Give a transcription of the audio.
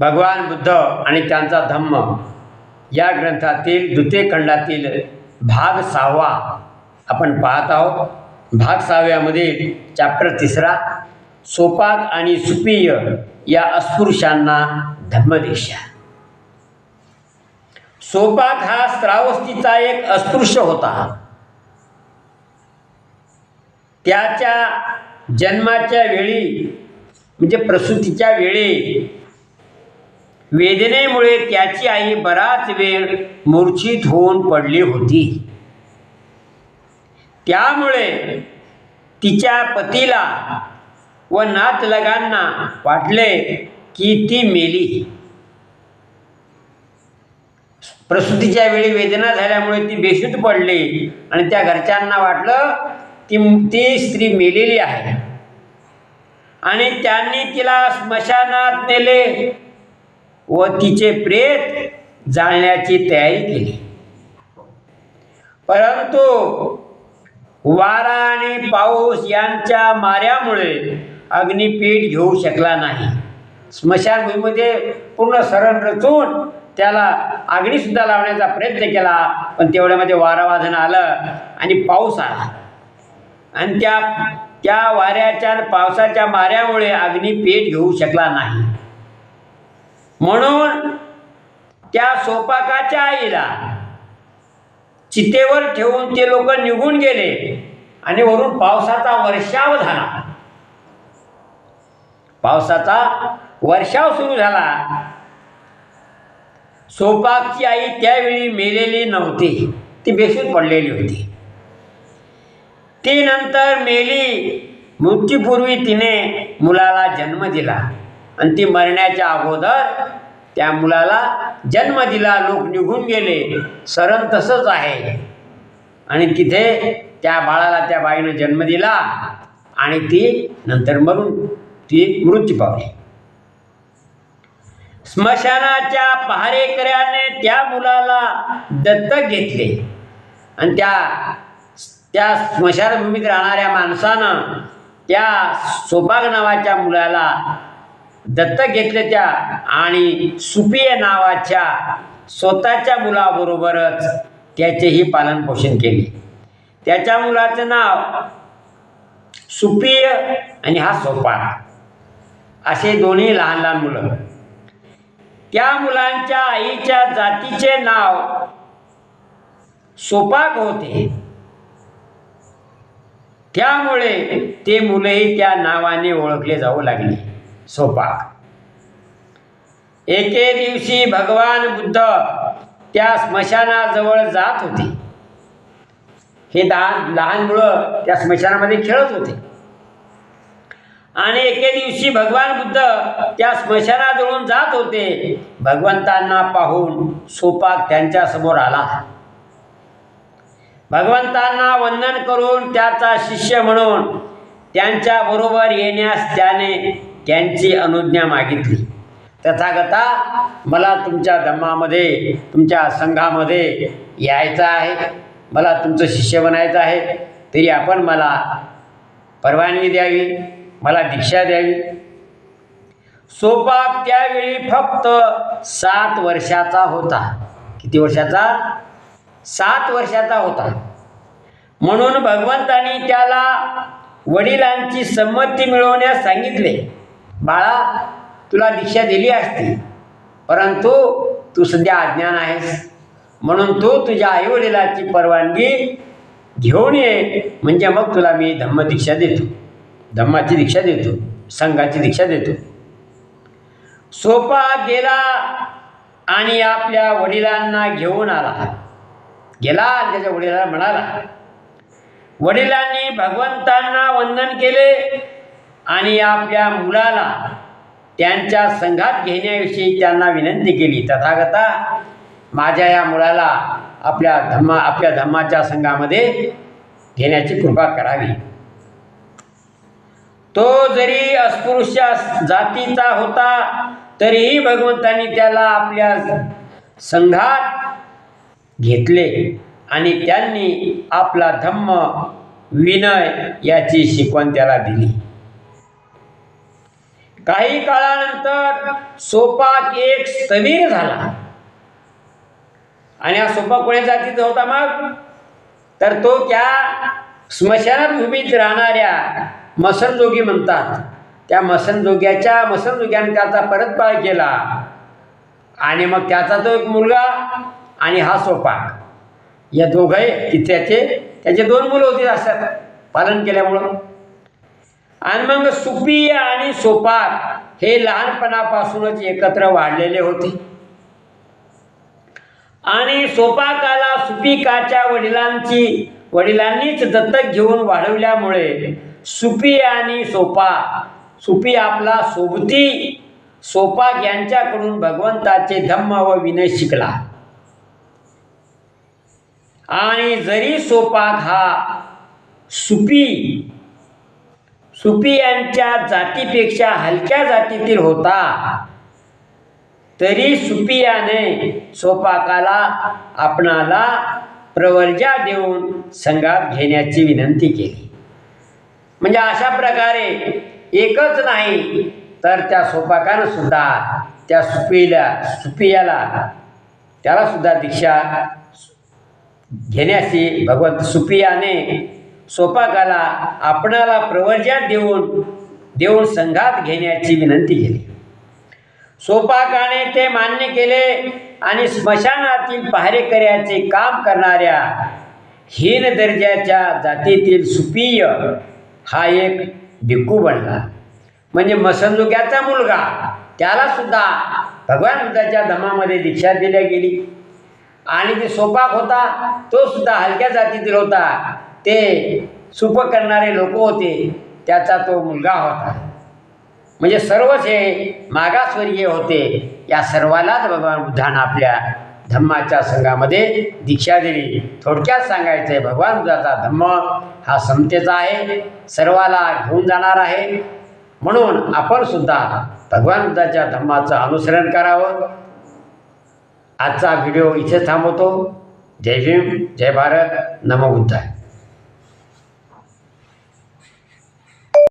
भगवान बुद्ध आणि त्यांचा धम्म. या ग्रंथातील द्वितीय खंडातील भाग सहावा आपण पाहत आहोत. भाग सहाव्यामधील चॅप्टर तिसरा सोपाक आणि सुपीय या अस्पृश्यांना धम्मदीक्षा सोपाक हा श्रावस्तीचा एक अस्पृश्य होता. त्याच्या जन्माच्या वेळी म्हणजे प्रसूतीच्या वेळी वेदनेमुळे त्याची आई बराच वेळ मूर्छित होऊन पडली होती. त्यामुळे तिच्या पतीला व नातलगांना वाटले की ती मेली. प्रसूतीच्या वेळी वेदना झाल्यामुळे ती बेशुद्ध पडली आणि त्या घरच्यांना वाटलं ती ती स्त्री मेलेली आहे. आणि त्यांनी तिला स्मशानात नेले. व तिचे प्रेत जाळण्याची तयारी केली. परंतु वारा आणि पाऊस यांच्या माऱ्यामुळे अग्निपीठ घेऊ शकला नाही. स्मशानभूमीमध्ये पूर्ण सरण रचून त्याला अग्निसुद्धा लावण्याचा प्रयत्न केला पण तेवढ्यामध्ये वारावाधन आलं आणि पाऊस आला. आणि त्या त्या वाऱ्याच्या आणि पावसाच्या माऱ्यामुळे अग्निपीठ घेऊ शकला नाही. म्हणून त्या सोपाकाच्या आईला चितेवर ठेवून ते लोक निघून गेले आणि वरून पावसाचा वर्षाव झाला. पावसाचा वर्षाव सुरू झाला. सोपाकची आई त्यावेळी मेलेली नव्हती. ती बेसून पडलेली होती. ती नंतर मेली. मृत्यूपूर्वी तिने मुलाला जन्म दिला. आणि ती मरण्याच्या अगोदर त्या मुलाला जन्म दिला लोक निघून गेले. सरण तसंच आहे. आणि तिथे त्या बाळाला त्या बाईनं जन्म दिला आणि ती नंतर मरून ती मृत्यू पावली. स्मशानाच्या पहारेकऱ्याने त्या मुलाला दत्तक घेतले. आणि त्या त्या स्मशानभूमीत राहणाऱ्या माणसानं त्या सोपाग नावाच्या मुलाला दत्तक घेतले त्या आणि सुपिय नावाच्या स्वतःच्या मुलाबरोबरच त्याचेही पालनपोषण केले. त्याच्या मुलाचं नाव सुपिय आणि हा सोपा असे दोन्ही लहान लहान मुलं. त्या मुलांच्या आईच्या जातीचे नाव सोपाक होते. त्यामुळे ते मुलंही त्या नावाने ओळखले जाऊ लागले. सोपाक एके दिवशी भगवान बुद्ध त्या स्मशानाजवळ जात होते. हे लहान लहान मुलं त्या स्मशानामध्ये खेळत होते. आणि एके दिवशी भगवान बुद्ध त्या स्मशानाजवळून जात होते. भगवंतांना पाहून सोपाक त्यांच्यासमोर आला. भगवंतांना वंदन करून त्याचा शिष्य म्हणून त्यांच्याबरोबर येण्यास त्याने त्यांची अनुज्ञा मागितली. तथागता मला तुमच्या धम्मामध्ये तुमच्या संघामध्ये यायचं आहे. मला तुमचं शिष्य बनायचं आहे. तरी आपण मला परवानगी द्यावी मला दीक्षा द्यावी. सोपाक त्यावेळी फक्त सात वर्षाचा होता. किती वर्षाचा? सात वर्षाचा होता. म्हणून भगवंतानी त्याला वडिलांची संमती मिळवण्यास सांगितले. बाळा तुला दीक्षा दिली असती परंतु तू सध्या अज्ञान आहेस. म्हणून तू तुझ्या आईवडिलाची परवानगी घेऊन ये म्हणजे मग तुला मी धम्म दीक्षा देतो. धम्माची दीक्षा देतो संघाची दीक्षा देतो. सोपा गेला आणि आपल्या वडिलांना घेऊन आला. गेला आणि त्याच्या वडिलांना म्हणाला वडिलांनी भगवंतांना वंदन केले आणि आपल्या मुलाला त्यांच्या संघात घेण्याविषयी त्यांना विनंती केली. तथागता माझ्या या मुलाला आपल्या धम्मा आपल्या धम्माच्या संघामध्ये घेण्याची कृपा करावी. तो जरी अस्पृश्य जातीचा होता तरीही भगवंतांनी त्याला आपल्या संघात घेतले आणि त्यांनी आपला धम्म विनय याची शिकवण त्याला दिली. काही काळानंतर सोपाक एक स्थवीर झाला. आणि हा सोपाक कोण्या जातीचा होता मग. तर तो त्या स्मशानात भूमीत राहणाऱ्या मसनजोगी म्हणतात. त्या मसनजोग्याच्या मसनजोग्याने त्याचा परत परतपाळ केला. आणि मग त्याचा तो एक मुलगा आणि हा सोपाक या दोघे त्याचे त्याचे दोन मुलं होती असं पालन केल्यामुळं. आणि मग सुपी आणि सोपाक हे लहानपणापासूनच एकत्र वाढलेले होते. आणि सोपाकाला सुपिकाच्या वडिलांची वडिलांनीच दत्तक घेऊन वाढवल्यामुळे सुपी आणि सोपा सुपी आपला सोबती सोपाक यांच्याकडून भगवंताचे धम्म व विनय शिकला. आणि जरी सोपाक हा सुपी सुफियांच्या जातीपेक्षा हलक्या जातीतील होता. तरी सुपियाने सोपाकाला आपणाला प्रवर्जा देऊन संघात घेण्याची विनंती केली. म्हणजे अशा प्रकारे एकच नाही तर त्या सोपाकानं सुद्धा त्या सुपीला सुपियाला त्याला सुद्धा दीक्षा घेण्याची भगवंत सुपियाने सोपाकाला आपणाला प्रवर्जा देऊन देऊन संघात घेण्याची विनंती केली. सोपाकाने ते मान्य केले आणि स्मशानातील पहारेकऱ्याचे काम करणाऱ्या हीन दर्जाच्या जातीतील सुपीय हा एक भिक्खू बनला. म्हणजे मसंजुक्याचा मुलगा त्याला सुद्धा भगवान बुद्धाच्या धमामध्ये दीक्षा दिल्या गेली. आणि जे सोपाक होता तो सुद्धा हलक्या जातीतील होता. ते सुप करणारे लोक होते त्याचा तो मुलगा होता. म्हणजे सर्वच हे मागासवर्गीय होते. या सर्वालाच भगवान बुद्धानं आपल्या धम्माच्या संघामध्ये दीक्षा दिली. थोडक्यात सांगायचं आहे भगवान बुद्धाचा धम्म हा समतेचा आहे. सर्वाला घेऊन जाणार आहे. म्हणून आपण सुद्धा भगवान बुद्धाच्या धम्माचं अनुसरण करावं. आजचा व्हिडिओ इथे थांबवतो. जय भीम जय भारत. नमो बुद्धाय.